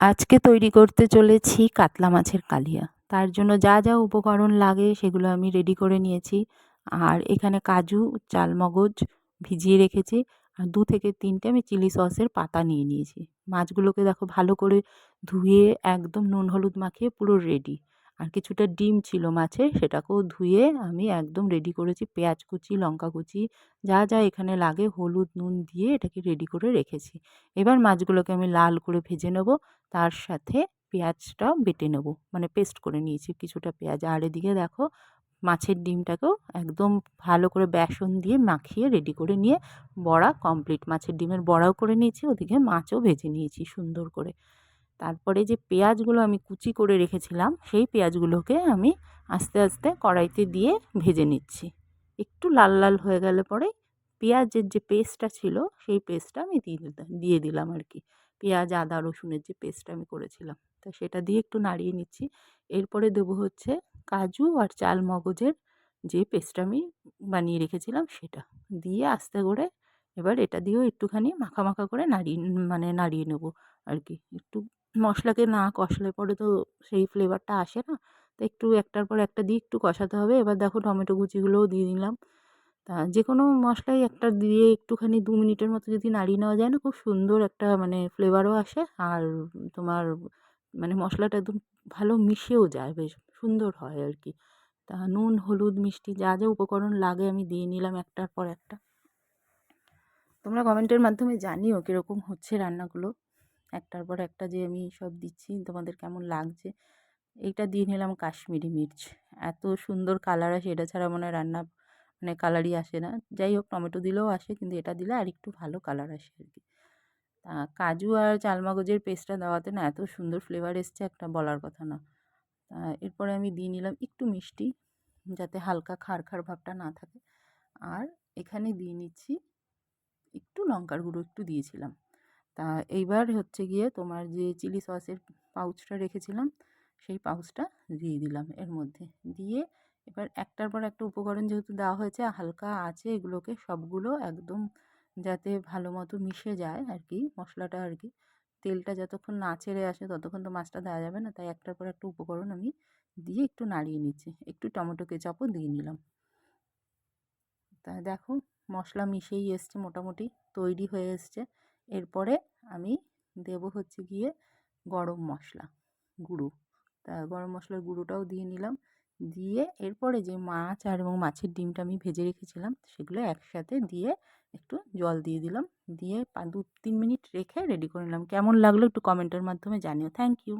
আজকে তৈরি করতে চলেছি কাতলা মাছের কালিয়া। তার জন্য যা যা উপকরণ লাগে সেগুলো আমি রেডি করে নিয়েছি। আর এখানে কাজু, চালমগজ ভিজিয়ে রেখেছি। আর দু থেকে তিনটে আমি চিলি সসের পাতা নিয়ে নিয়েছি। মাছগুলোকে দেখো ভালো করে ধুয়ে একদম নুন হলুদ মাখিয়ে পুরো রেডি আর কিছুটা ডিম ছিল মাছে, সেটাকেও ধুয়ে আমি একদম রেডি করেছি। পেঁয়াজ কুচি, লঙ্কা কুচি, যা যা এখানে লাগে, হলুদ, নুন দিয়ে এটাকে রেডি করে রেখেছি। এবার মাছগুলোকে আমি লাল করে ভেজে নেব। তার সাথে পেঁয়াজটাও বেটে নেব। মানে পেস্ট করে নিয়েছি কিছুটা পেঁয়াজ। আর এদিকে দেখো, মাছের ডিমটাকেও একদম ভালো করে বেসন দিয়ে মাখিয়ে রেডি করে নিয়ে বড়া কমপ্লিট মাছের ডিমের বড়াও করে নিয়েছি, ওদিকে মাছও ভেজে নিয়েছি সুন্দর করে। তারপরে যে পেঁয়াজগুলো আমি কুচি করে রেখেছিলাম, সেই পেঁয়াজগুলোকে আমি আস্তে আস্তে কড়াইতে দিয়ে ভেজে নিচ্ছি। একটু লাল লাল হয়ে গেলে পরে পেঁয়াজের যে পেস্টটা ছিল, সেই পেস্টটা আমি দিয়ে দিলাম দিয়ে দিলাম আর কি। পেঁয়াজ, আদা, রসুনের যে পেস্টটা আমি করেছিলাম, তো সেটা দিয়ে একটু নাড়িয়ে নিচ্ছি। এরপরে দেবো হচ্ছে কাজু আর চাল মগজের যে পেস্টটা আমি বানিয়ে রেখেছিলাম, সেটা। দিয়ে আস্তে করে এবার এটা দিয়েও একটুখানি মাখা মাখা করে নাড়িয়ে মানে নাড়িয়ে নেব আর কি। একটু মশলাকে না কষলে পরে তো সেই ফ্লেভারটা আসে না। তো একটু একটার পর একটা দিয়ে একটু কষাতে হবে। এবার দেখো টমেটো কুচিগুলোও দিয়ে দিলাম। তা যে কোনো মশলাই একটা দিয়ে একটুখানি দু মিনিটের মতো যদি নাড়িয়ে নেওয়া যায় না, খুব সুন্দর একটা মানে ফ্লেভারও আসে আর তোমার মানে মশলাটা একদম ভালো মিশেও যায়, বেশ সুন্দর হয় আর কি। তা নুন, হলুদ, মিষ্টি যা যা উপকরণ লাগে আমি দিয়ে নিলাম একটার পর একটা। তোমরা কমেন্টের মাধ্যমে জানিও কীরকম হচ্ছে রান্নাগুলো। একটার পর একটা যে আমি সব দিচ্ছি, তোমাদের কেমন লাগছে? এইটা দিয়ে নিলাম কাশ্মীরি মির্চ। এত সুন্দর কালার আসে, এটা ছাড়া মনে রান্না মানে কালারই আসে না। যাই হোক, টমেটো দিলেও আসে, কিন্তু এটা দিলে আর একটু ভালো কালার আসে আর কি। তা কাজু আর চালমগজের পেস্টটা দেওয়াতে না এত সুন্দর ফ্লেভার এসছে, একটা বলার কথা না। এরপরে আমি দিয়ে নিলাম একটু মিষ্টি, যাতে হালকা খার খার ভাবটা না থাকে। আর এখানে দিয়ে নিচ্ছি একটু লঙ্কার গুঁড়ো, একটু দিয়েছিলাম। তা এইবার হচ্ছে গিয়ে তোমার যে চিলি সসের পাউচটা রেখেছিলাম, সেই পাউচটা দিয়ে দিলাম এর মধ্যে। দিয়ে এবার একটার পর একটা উপকরণ যেহেতু দেওয়া হয়েছে, হালকা আছে এগুলোকে সবগুলো একদম যাতে ভালো মতো মিশে যায় আর কি মশলাটা আর কি তেলটা যতক্ষণ না ছেড়ে আসে ততক্ষণ তো মাছটা দেওয়া যাবে না, তাই একটার পর একটা উপকরণ আমি দিয়ে একটু নাড়িয়ে নিচ্ছি। একটু টমেটো কেচাপও দিয়ে নিলাম। তা দেখো, মশলা মিশেই এসছে মোটামুটি, তৈরি হয়ে এসছে। এরপরে আমি দেব হচ্ছে গিয়ে গরম মশলা, গুঁড়ো। তা গরম মশলার গুঁড়োটাও দিয়ে নিলাম। দিয়ে এরপরে যে মাছ আর এবং মাছের ডিমটা আমি ভেজে রেখেছিলাম, সেগুলো একসাথে দিয়ে একটু জল দিয়ে দিলাম। দিয়ে দু তিন মিনিট রেখে রেডি করে নিলাম। কেমন লাগল একটু কমেন্টের মাধ্যমে জানিও। Thank you